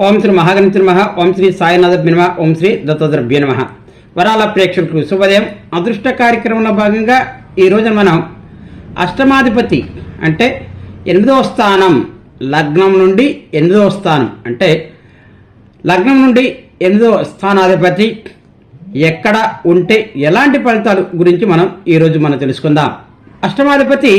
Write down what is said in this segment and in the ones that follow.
ఓం శ్రీ మహాగణిత నమ. ఓం శ్రీ సాయినాథ నమ. ఓం శ్రీ దత్తద్రభ్య నమ. వరాల ప్రేక్షకులకు శుభోదయం. అదృష్ట కార్యక్రమంలో భాగంగా ఈరోజు మనం అష్టమాధిపతి అంటే ఎనిమిదవ స్థానం లగ్నం నుండి ఎనిమిదవ స్థానం అంటే లగ్నం నుండి ఎనిమిదవ స్థానాధిపతి ఎక్కడ ఉంటే ఎలాంటి ఫలితాలు గురించి మనం ఈరోజు మనం తెలుసుకుందాం. అష్టమాధిపతి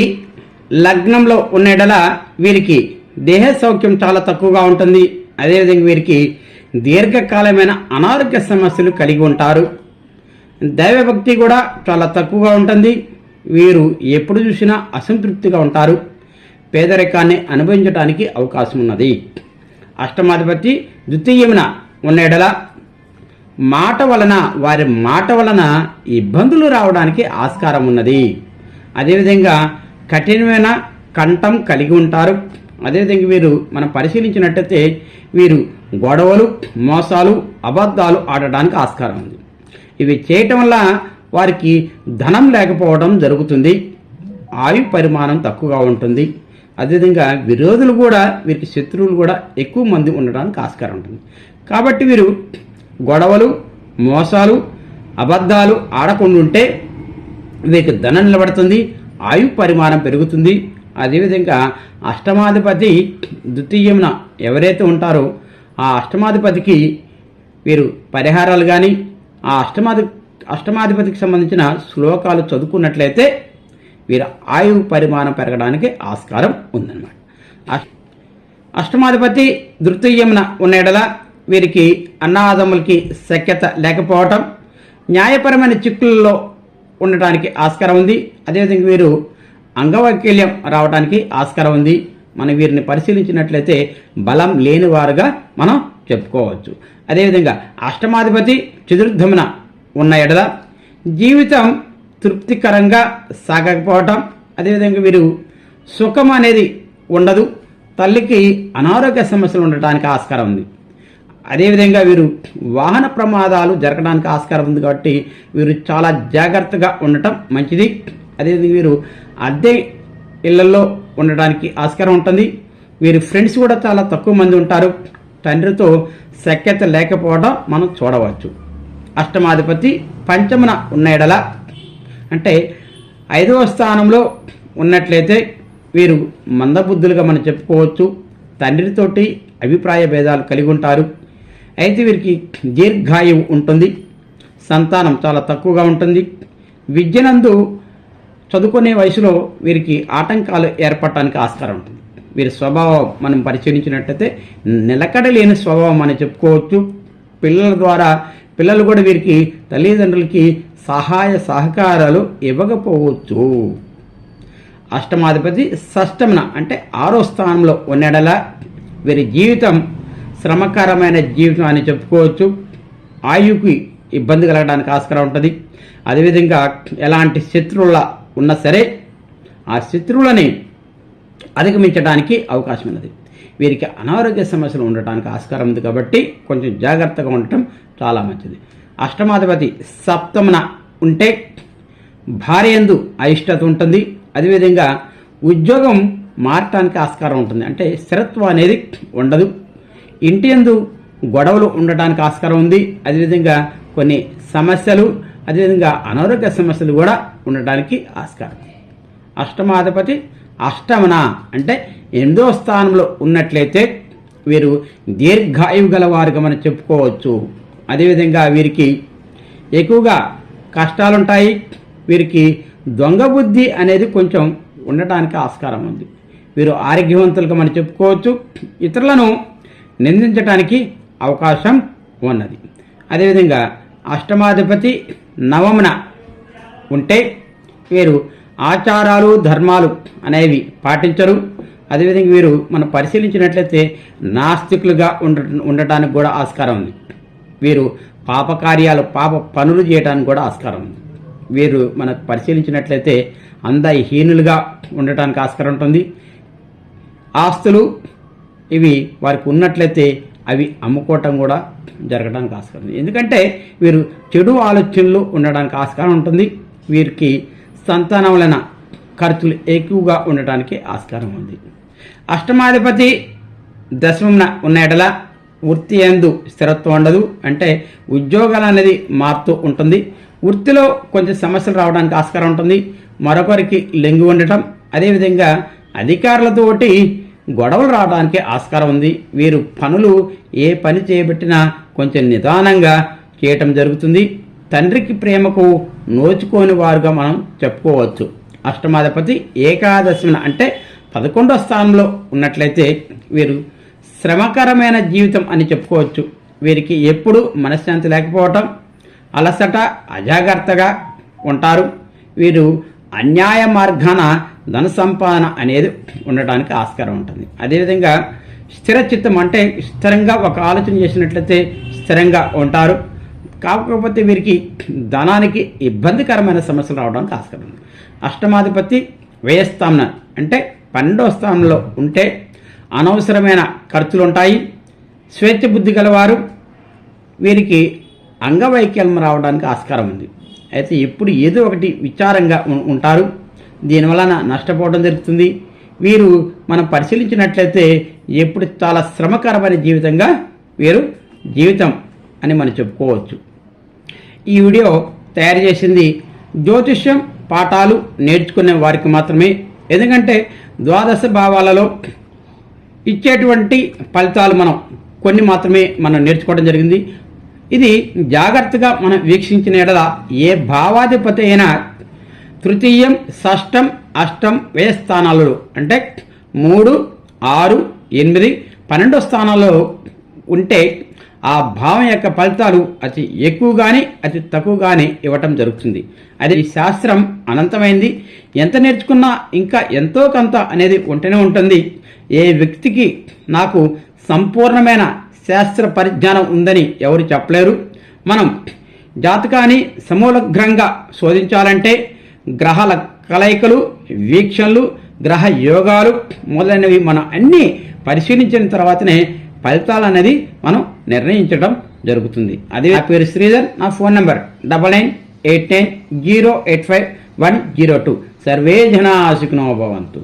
లగ్నంలో ఉన్న వీరికి దేహ సౌఖ్యం చాలా తక్కువగా ఉంటుంది. అదేవిధంగా వీరికి దీర్ఘకాలమైన అనారోగ్య సమస్యలు కలిగి ఉంటారు. దైవభక్తి కూడా చాలా తక్కువగా ఉంటుంది. వీరు ఎప్పుడు చూసినా అసంతృప్తిగా ఉంటారు. పేదరికాన్ని అనుభవించడానికి అవకాశం ఉన్నది. అష్టమాధిపతి ద్వితీయమున ఉన్న ఎడల మాట వలన వారి మాట వలన ఇబ్బందులు రావడానికి ఆస్కారం ఉన్నది. అదేవిధంగా కఠినమైన కంఠం కలిగి ఉంటారు. అదేవిధంగా వీరు మనం పరిశీలించినట్టయితే వీరు గొడవలు మోసాలు అబద్ధాలు ఆడడానికి ఆస్కారం ఉంది. ఇవి చేయటం వల్ల వారికి ధనం లేకపోవడం జరుగుతుంది. ఆయు పరిమాణం తక్కువగా ఉంటుంది. అదేవిధంగా విరోధులు కూడా వీరికి శత్రువులు కూడా ఎక్కువ మంది ఉండడానికి ఆస్కారం ఉంటుంది. కాబట్టి వీరు గొడవలు మోసాలు అబద్ధాలు ఆడకుండా ఉంటే వీరికి ధనం నిలబడుతుంది ఆయు పరిమాణం పెరుగుతుంది. అదేవిధంగా అష్టమాధిపతి ద్వితీయమున ఎవరైతే ఉంటారో ఆ అష్టమాధిపతికి వీరు పరిహారాలు కానీ ఆ అష్టమాధి అష్టమాధిపతికి సంబంధించిన శ్లోకాలు చదువుకున్నట్లయితే వీరి ఆయువు పరిమాణం పెరగడానికి ఆస్కారం ఉందన్నమాట. అష్- అష్టమాధిపతి దృతీయమున ఉన్న ఎడల వీరికి అన్నాదములకి సఖ్యత లేకపోవటం న్యాయపరమైన చిక్కులలో ఉండటానికి ఆస్కారం ఉంది. అదేవిధంగా వీరు అంగవైకల్యం రావడానికి ఆస్కారం ఉంది. మనం వీరిని పరిశీలించినట్లయితే బలం లేనివారుగా మనం చెప్పుకోవచ్చు. అదేవిధంగా అష్టమాధిపతి చతుర్థమున ఉన్న ఎడల జీవితం తృప్తికరంగా సాగకపోవటం అదేవిధంగా వీరు సుఖం అనేది ఉండదు. తల్లికి అనారోగ్య సమస్యలు ఉండటానికి ఆస్కారం ఉంది. అదేవిధంగా వీరు వాహన ప్రమాదాలు జరగడానికి ఆస్కారం ఉంది కాబట్టి వీరు చాలా జాగ్రత్తగా ఉండటం మంచిది. అదేవిధంగా వీరు అద్దె ఇళ్ళలో ఉండడానికి ఆస్కారం ఉంటుంది. వీరి ఫ్రెండ్స్ కూడా చాలా తక్కువ మంది ఉంటారు. తండ్రితో సఖ్యత లేకపోవడం మనం చూడవచ్చు. అష్టమాధిపతి పంచమున ఉన్న ఎడల అంటే ఐదవ స్థానంలో ఉన్నట్లయితే వీరు మందబుద్ధులుగా మనం చెప్పుకోవచ్చు. తండ్రితోటి అభిప్రాయ భేదాలు కలిగి ఉంటారు. అయితే వీరికి దీర్ఘాయువు ఉంటుంది. సంతానం చాలా తక్కువగా ఉంటుంది. విద్యనందు చదువుకునే వయసులో వీరికి ఆటంకాలు ఏర్పడటానికి ఆస్కారం ఉంటుంది. వీరి స్వభావం మనం పరిశీలించినట్టయితే నిలకడ లేని స్వభావం అని చెప్పుకోవచ్చు. పిల్లల ద్వారా పిల్లలు కూడా వీరికి తల్లిదండ్రులకి సహాయ సహకారాలు ఇవ్వకపోవచ్చు. అష్టమాధిపతి షష్టమున అంటే ఆరో స్థానంలో ఉన్నడల వీరి జీవితం శ్రమకరమైన జీవితం అని చెప్పుకోవచ్చు. ఆయుకి ఇబ్బంది కలగడానికి ఆస్కారం ఉంటుంది. అదేవిధంగా ఎలాంటి శత్రువుల ఉన్నా సరే ఆ శత్రువులని అధిగమించడానికి అవకాశం ఉన్నది వీరికి అనారోగ్య సమస్యలు ఉండటానికి ఆస్కారం ఉంది కాబట్టి కొంచెం జాగ్రత్తగా ఉండటం చాలా మంచిది. అష్టమాధిపతి సప్తమున ఉంటే భార్య ఎందు అయిష్టత ఉంటుంది. అదేవిధంగా ఉద్యోగం మారటానికి ఆస్కారం ఉంటుంది. అంటే స్థిరత్వం అనేది ఉండదు. ఇంటి ఎందు గొడవలు ఉండటానికి ఆస్కారం ఉంది. అదేవిధంగా కొన్ని సమస్యలు అదేవిధంగా అనారోగ్య సమస్యలు కూడా ఉండటానికి ఆస్కారం. అష్టమాధిపతి అష్టమన అంటే ఎనిమిదో స్థానంలో ఉన్నట్లయితే వీరు దీర్ఘాయువు గల వారుగా మనం చెప్పుకోవచ్చు. అదేవిధంగా వీరికి ఎక్కువగా కష్టాలుంటాయి. వీరికి దొంగ బుద్ధి అనేది కొంచెం ఉండటానికి ఆస్కారం ఉంది. వీరు ఆరోగ్యవంతులుగా మనం చెప్పుకోవచ్చు. ఇతరులను నిందించడానికి అవకాశం ఉన్నది. అదేవిధంగా అష్టమాధిపతి నవమున ఉంటే వీరు ఆచారాలు ధర్మాలు అనేవి పాటించరు. అదేవిధంగా వీరు మనం పరిశీలించినట్లయితే నాస్తికులుగా ఉండ ఉండటానికి కూడా ఆస్కారం ఉంది. వీరు పాపకార్యాలు పాప పనులు చేయడానికి కూడా ఆస్కారం ఉంది. వీరు మనకు పరిశీలించినట్లయితే అందహీనులుగా ఉండటానికి ఆస్కారం ఉంటుంది. ఆస్తులు ఇవి వారికి ఉన్నట్లయితే అవి అమ్ముకోవటం కూడా జరగడానికి ఆస్కారం ఉంది. ఎందుకంటే వీరు చెడు ఆలోచనలు ఉండడానికి ఆస్కారం ఉంటుంది. వీరికి సంతానములైన ఖర్చులు ఎక్కువగా ఉండటానికి ఆస్కారం ఉంది. అష్టమాధిపతి దశమమున ఉన్న ఎడల వృత్తి ఎందు స్థిరత్వం ఉండదు. అంటే ఉద్యోగాలు అనేది మారుతూ ఉంటుంది. వృత్తిలో కొంచెం సమస్యలు రావడానికి ఆస్కారం ఉంటుంది. మరొకరికి లెంగి ఉండటం. అదేవిధంగా అధికారులతోటి గొడవలు రావడానికి ఆస్కారం ఉంది. వీరు పనులు ఏ పని చేయబెట్టినా కొంచెం నిదానంగా చేయటం జరుగుతుంది. తండ్రికి ప్రేమకు నోచుకోని వారుగా మనం చెప్పుకోవచ్చు. అష్టమాధిపతి ఏకాదశిన అంటే పదకొండో స్థానంలో ఉన్నట్లయితే వీరు శ్రమకరమైన జీవితం అని చెప్పుకోవచ్చు. వీరికి ఎప్పుడు మనశ్శాంతి లేకపోవటం అలసట అజాగ్రత్తగా ఉంటారు. వీరు అన్యాయ మార్గాన ధన సంపాదన అనేది ఉండటానికి ఆస్కారం ఉంటుంది. అదేవిధంగా స్థిర చిత్తం అంటే స్థిరంగా ఒక ఆలోచన చేసినట్లయితే స్థిరంగా ఉంటారు. కాకపోతే వీరికి ధనానికి ఇబ్బందికరమైన సమస్యలు రావడానికి ఆస్కారం ఉంది. అష్టమాధిపతి వ్యయస్థానం అంటే పన్నెండవ స్థానంలో ఉంటే అనవసరమైన ఖర్చులు ఉంటాయి. స్వేచ్ఛ బుద్ధి గలవారు వీరికి అంగవైకల్యం రావడానికి ఆస్కారం ఉంది. అయితే ఎప్పుడు ఏదో ఒకటి విచారంగా ఉం- ఉంటారు. దీనివలన నష్టపోవడం జరుగుతుంది. వీరు మనం పరిశీలించినట్లయితే ఎప్పుడు చాలా శ్రమకరమైన జీవితంగా వీరు జీవితం అని మనం చెప్పుకోవచ్చు. ఈ వీడియో తయారు చేసింది జ్యోతిష్యం పాఠాలు నేర్చుకునే వారికి మాత్రమే. ఎందుకంటే ద్వాదశ భావాలలో ఇచ్చేటువంటి ఫలితాలు మనం కొన్ని మాత్రమే మనం నేర్చుకోవడం జరిగింది. ఇది జాగ్రత్తగా మనం వీక్షించిన ఎడల ఏ భావాధిపతి అయినా తృతీయం షష్టం అష్టం వ్యయ స్థానాలలో అంటే మూడు ఆరు ఎనిమిది పన్నెండో స్థానాల్లో ఉంటే ఆ భావం యొక్క ఫలితాలు అతి ఎక్కువ కానీ అతి తక్కువ కానీ ఇవ్వటం జరుగుతుంది. అది ఈ శాస్త్రం అనంతమైంది. ఎంత నేర్చుకున్నా ఇంకా ఎంతో కొంత అనేది ఉంటూనే ఉంటుంది. ఏ వ్యక్తికి నాకు సంపూర్ణమైన శాస్త్ర పరిజ్ఞానం ఉందని ఎవరు చెప్పలేరు. మనం జాతకాన్ని సమూలగ్రంగా శోధించాలంటే గ్రహాల కలయికలు వీక్షణలు గ్రహ యోగాలు మొదలైనవి మనం అన్నీ పరిశీలించిన తర్వాతనే ఫలితాలు అనేది మనం నిర్ణయించడం జరుగుతుంది. అదే నా పేరు శ్రీధర్ నా phone number double nine eight nine zero eight five one zero two. Survey జనా సుఖినో భవంతు.